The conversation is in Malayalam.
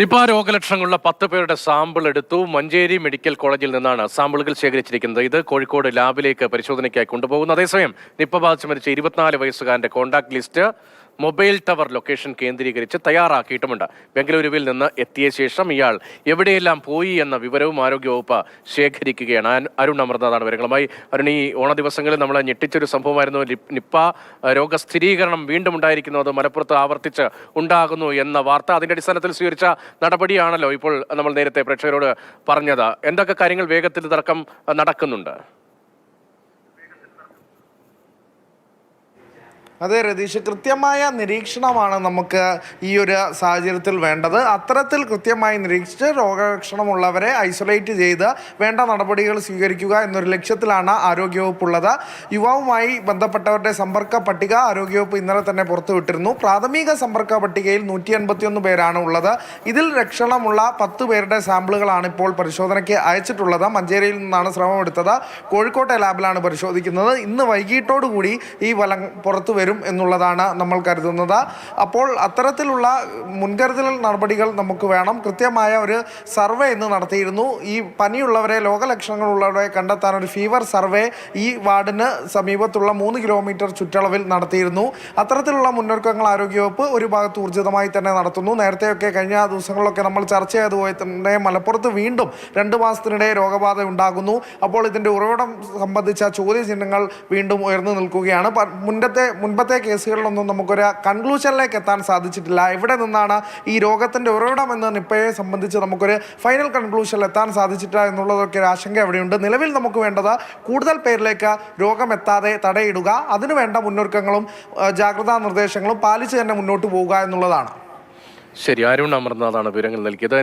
നിപ രോഗലക്ഷണങ്ങളുള്ള പത്ത് പേരുടെ സാമ്പിൾ എടുത്തു മഞ്ചേരി മെഡിക്കൽ കോളേജിൽ നിന്നാണ് സാമ്പിളുകൾ ശേഖരിച്ചിരിക്കുന്നത്. ഇത് കോഴിക്കോട് ലാബിലേക്ക് പരിശോധനയ്ക്കായി കൊണ്ടുപോകുന്നു. അതേസമയം നിപ ബാധിച്ച് മരിച്ച ഇരുപത്തിനാല് വയസ്സുകാരന്റെ contact list mobile tower location കേന്ദ്രീകരിച്ച് തയ്യാറാക്കിയിട്ടുമുണ്ട്. ബംഗളൂരുവിൽ നിന്ന് എത്തിയ ശേഷം ഇയാൾ എവിടെയെല്ലാം പോയി എന്ന വിവരവും ആരോഗ്യവകുപ്പ് ശേഖരിക്കുകയാണ്. അരുൺ അമർനാഥാണ് വിവരങ്ങളുമായി. അരുൺ ഈ ഓണ ദിവസങ്ങളിൽ നമ്മൾ ഞെട്ടിച്ചൊരു സംഭവമായിരുന്നു. നിപ്പ രോഗ രോഗസ്ഥിരീകരണം വീണ്ടും ഉണ്ടായിരിക്കുന്നു. അത് മലപ്പുറത്ത് ആവർത്തിച്ച് ഉണ്ടാകുന്നു എന്ന വാർത്ത അതിന്റെ അടിസ്ഥാനത്തിൽ സ്വീകരിച്ച നടപടിയാണല്ലോ ഇപ്പോൾ നമ്മൾ നേരത്തെ പ്രേക്ഷകരോട് പറഞ്ഞത്. എന്തൊക്കെ കാര്യങ്ങൾ വേഗത്തിൽ തർക്കം നടക്കുന്നുണ്ട്? അതെ രതീഷ് കൃത്യമായ നിരീക്ഷണമാണ് നമുക്ക് ഈ ഒരു സാഹചര്യത്തിൽ വേണ്ടത്. അത്തരത്തിൽ കൃത്യമായി നിരീക്ഷിച്ച് രോഗലക്ഷണമുള്ളവരെ ഐസൊലേറ്റ് ചെയ്ത് വേണ്ട നടപടികൾ സ്വീകരിക്കുക എന്നൊരു ലക്ഷ്യത്തിലാണ് ആരോഗ്യവകുപ്പ് ഉള്ളത് യുവാവുമായി ബന്ധപ്പെട്ടവരുടെ സമ്പർക്ക പട്ടിക ആരോഗ്യവകുപ്പ് ഇന്നലെ തന്നെ പുറത്തുവിട്ടിരുന്നു പ്രാഥമിക സമ്പർക്ക പട്ടികയിൽ നൂറ്റി എൺപത്തിയൊന്ന് പേരാണ് ഉള്ളത്. ഇതിൽ ലക്ഷണമുള്ള പത്ത് പേരുടെ സാമ്പിളുകളാണ് ഇപ്പോൾ പരിശോധനയ്ക്ക് അയച്ചിട്ടുള്ളത്. മഞ്ചേരിയിൽ നിന്നാണ് ശ്രമമെടുത്തത്. കോഴിക്കോട്ടെ ലാബിലാണ് പരിശോധിക്കുന്നത്. ഇന്ന് വൈകിട്ടോടുകൂടി ഈ ഫലം പുറത്തു വരും. എന്നുള്ളതാണ് നമ്മൾ കരുതുന്നത്. അപ്പോൾ അത്തരത്തിലുള്ള മുൻകരുതൽ നടപടികൾ നമുക്ക് വേണം. കൃത്യമായ ഒരു സർവേ ഇന്ന് നടത്തിയിരുന്നു. ഈ പനിയുള്ളവരെ ലോകലക്ഷണങ്ങളുള്ളവരെ കണ്ടെത്താൻ ഒരു ഫീവർ സർവേ ഈ വാർഡിന് സമീപത്തുള്ള മൂന്ന് കിലോമീറ്റർ ചുറ്റളവിൽ നടത്തിയിരുന്നു. അത്തരത്തിലുള്ള മുന്നൊരുക്കങ്ങൾ ആരോഗ്യവകുപ്പ് ഒരു ഭാഗത്ത് ഊർജിതമായി തന്നെ നടത്തുന്നു. നേരത്തെയൊക്കെ കഴിഞ്ഞ ദിവസങ്ങളിലൊക്കെ നമ്മൾ ചർച്ച ചെയ്തുപോയി തന്നെ മലപ്പുറത്ത് വീണ്ടും രണ്ട് മാസത്തിനിടെ രോഗബാധ ഉണ്ടാകുന്നു. അപ്പോൾ ഇതിന്റെ ഉറവിടം സംബന്ധിച്ച ചോദ്യചിഹ്നങ്ങൾ വീണ്ടും ഉയർന്നു നിൽക്കുകയാണ്. മുൻപത്തെ മുൻപത്തെ മുൻപത്തെ കേസുകളിലൊന്നും നമുക്കൊരു കൺക്ലൂഷനിലേക്ക് എത്താൻ സാധിച്ചിട്ടില്ല. എവിടെ നിന്നാണ് ഈ രോഗത്തിന്റെ ഉറവിടം എന്ന് നിപ്പയെ സംബന്ധിച്ച് നമുക്കൊരു ഫൈനൽ കൺക്ലൂഷനിൽ എത്താൻ സാധിച്ചിട്ടില്ല എന്നുള്ളതൊക്കെ ഒരു ആശങ്ക എവിടെയുണ്ട്? നിലവിൽ നമുക്ക് വേണ്ടത് കൂടുതൽ പേരിലേക്ക് രോഗം എത്താതെ തടയിടുക അതിനുവേണ്ട മുന്നൊരുക്കങ്ങളും ജാഗ്രതാ നിർദ്ദേശങ്ങളും പാലിച്ച് തന്നെ മുന്നോട്ട് പോവുക എന്നുള്ളതാണ്. ശരി അരുൺ അമർനാഥാണ് വിവരങ്ങൾ നൽകിയത്.